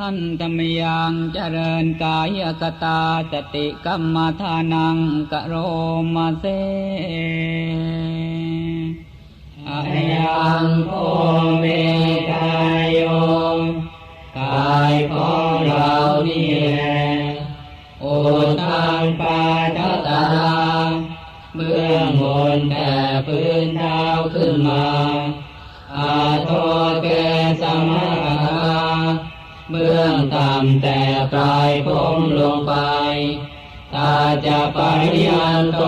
หันตมยังเจริญกายกตาจติกรรมฐานังกะโรมาเซอายังโคเมกายโยกายของเรานี่แหละโอทังปาทตตาเบื้องบนแต่พื้นเท้าขึ้นมา อาโทเกสมา เบื้องต่ำแต่ปลายผมลงไป ตาจะปริยันโต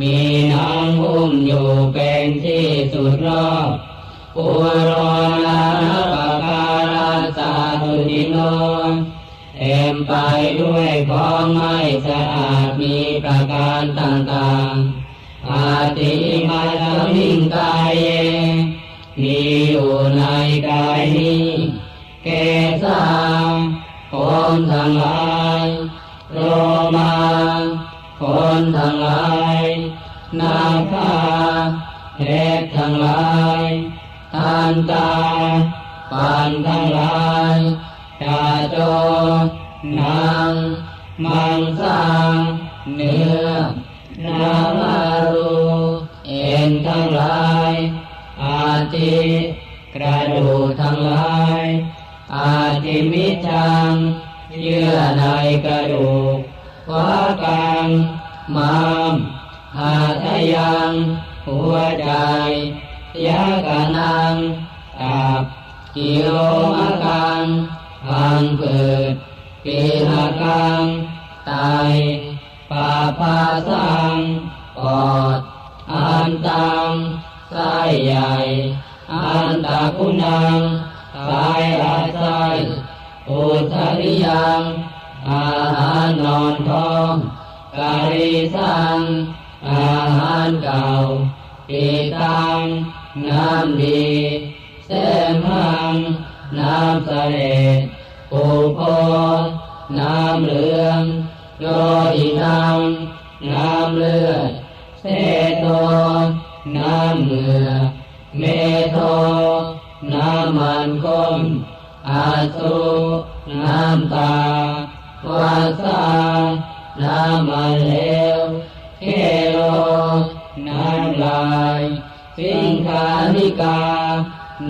มีนางหุ้มอยู่เป็นที่สุดรอบปุโรนาปการาสาตุนิโนเต็มไปด้วยของไม่สะอาดมีประการต่างๆ อาติมาสมิงกายเยมีอยู่ในกายนี้ สาคนทั้งหลายโรมาคนทั้งหลายนาคาเห็ดทั้งหลายทานตาปานทั้งหลายชาโจนางมังสังเนื้อนามารูเอ็นทั้งหลายอาทิกระดูทั้งหลาย อาทิมิชัง เยื่อในกระดูกวากังมามหาทยัง หัวใจยากานังตับกิโลมะกังพังเกิดปีหากังไตปาพาสังปอดอันตังไส้ใหญ่ อันตะกุนังสายละ ไส้อุทริยังอาหารนอนทองกาลิสังอาหารเก่าปีตังน้ำดีเสมังน้ำเสด็จปูโพน้ำเหลืองโยอินังน้ำเลือดเสโตน้ำเหงื่อเมโทน้ำมันก้น อาสุน้ำตาวาสาน้ำมันเลวเคโลน้ำลาย สิงคานิกา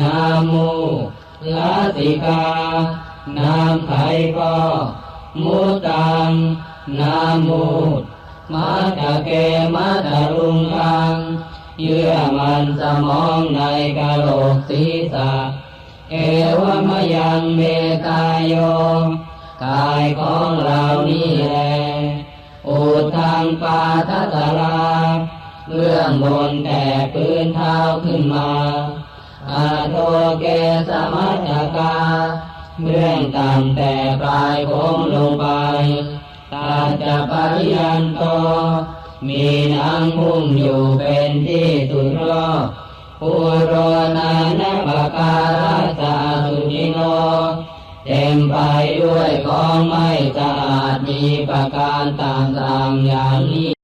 น้ำมูลาสิกา น้ำไขก็มุตังน้ำมูดมาตะเกมาตะรุงคัง เยื่อมันสมองในกะโหลกศีรษะ เอวมยังเมตายโยกายของเรานี่แหละอุทางปาทัตตาราเบื้องบนแต่พื้นเท้าขึ้นมาอาโทเกสมัจกาเบื้องต่ำแต่ปลายผมลงไปตาจะปริยันโตมีนางหุ้มอยู่เป็นที่สุดรอบ ปุโรนานะปะการาสาสุนิโน เต็มไปด้วยของไม่สะอาดมีประการต่างๆอย่างนี้